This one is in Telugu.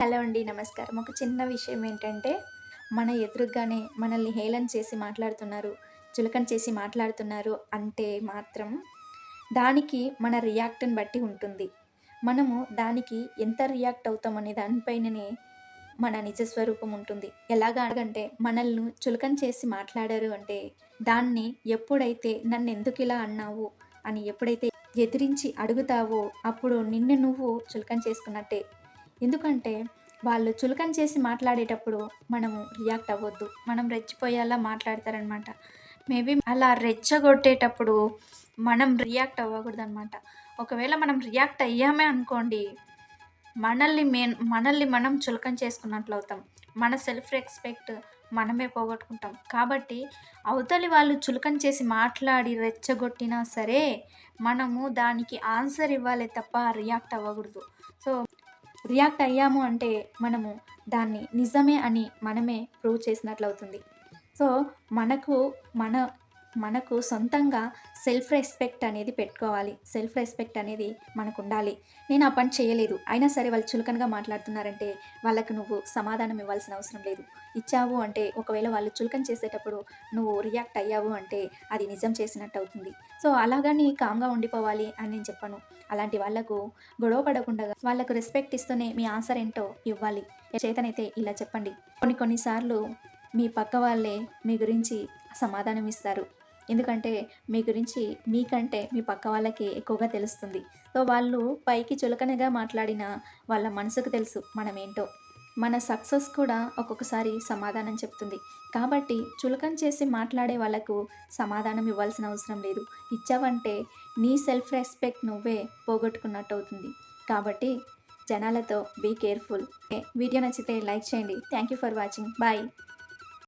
హలో అండి నమస్కారం. ఒక చిన్న విషయం ఏంటంటే మన ఎదురుగానే మనల్ని హేళన చేసి మాట్లాడుతున్నారు చులకన చేసి మాట్లాడుతున్నారు అంటే మాత్రం దానికి మన రియాక్ట్ని బట్టి ఉంటుంది. మనము దానికి ఎంత రియాక్ట్ అవుతాం అనే దానిపైననే మన నిజ స్వరూపం ఉంటుంది. ఎలాగా అంటే మనల్ని చులకన చేసి మాట్లాడారు అంటే దాన్ని ఎప్పుడైతే నన్ను ఎందుకు ఇలా అన్నావు అని ఎప్పుడైతే ఎదిరించి అడుగుతావో అప్పుడు నిన్ను నువ్వు చులకన చేసుకున్నట్టే ఎందుకంటే వాళ్ళు చులకన చేసి మాట్లాడేటప్పుడు మనము రియాక్ట్ అవ్వద్దు. మనం రెచ్చిపోయేలా మాట్లాడతారనమాట. మేబీ అలా రెచ్చగొట్టేటప్పుడు మనం రియాక్ట్ అవ్వకూడదు అనమాట ఒకవేళ మనం రియాక్ట్ అయ్యామే అనుకోండి మనల్ని మే మనల్ని మనం చులకన చేసుకున్నట్లు అవుతాం. మన సెల్ఫ్ రెస్పెక్ట్ మనమే పోగొట్టుకుంటాం. కాబట్టి అవతలి వాళ్ళు చులకన చేసి మాట్లాడి రెచ్చగొట్టినా సరే మనము దానికి ఆన్సర్ ఇవ్వాలి తప్ప రియాక్ట్ అవ్వకూడదు. సో రియాక్ట్ అయ్యాము అంటే మనము దాన్ని నిజమే అని మనమే ప్రూవ్ చేసినట్లు అవుతుంది సో మనకు మన మనకు సొంతంగా సెల్ఫ్ రెస్పెక్ట్ అనేది పెట్టుకోవాలి. సెల్ఫ్ రెస్పెక్ట్ అనేది మనకు ఉండాలి నేను ఆ పని చేయలేదు. అయినా సరే వాళ్ళు చులకనగా మాట్లాడుతున్నారంటే వాళ్ళకు నువ్వు సమాధానం ఇవ్వాల్సిన అవసరం లేదు. ఇచ్చావు అంటే ఒకవేళ వాళ్ళు చులకన చేసేటప్పుడు నువ్వు రియాక్ట్ అయ్యావు అంటే అది నిజం చేసినట్టు అవుతుంది. సో అలాగని కామ్గా ఉండిపోవాలి అని నేను చెప్పను. అలాంటి వాళ్ళకు గొడవ పడకుండా వాళ్ళకు రెస్పెక్ట్ ఇస్తూనే మీ ఆన్సర్ ఏంటో ఇవ్వాలి. చేతనైతే ఇలా చెప్పండి. కొన్ని కొన్నిసార్లు మీ పక్క వాళ్ళే మీ గురించి సమాధానం ఇస్తారు. ఎందుకంటే మీ గురించి మీకంటే మీ పక్క వాళ్ళకి ఎక్కువగా తెలుస్తుంది. సో వాళ్ళు పైకి చులకనగా మాట్లాడిన వాళ్ళ మనసుకు తెలుసు మనం ఏంటో మన సక్సెస్ కూడా ఒక్కొక్కసారి సమాధానం చెప్తుంది. కాబట్టి చులకన చేసి మాట్లాడే వాళ్ళకు సమాధానం ఇవ్వాల్సిన అవసరం లేదు. ఇచ్చావంటే నీ సెల్ఫ్ రెస్పెక్ట్ నువ్వే పోగొట్టుకున్నట్టు అవుతుంది కాబట్టి జనాలతో బీ కేర్ఫుల్. వీడియో నచ్చితే లైక్ చేయండి. Thank you for watching. Bye.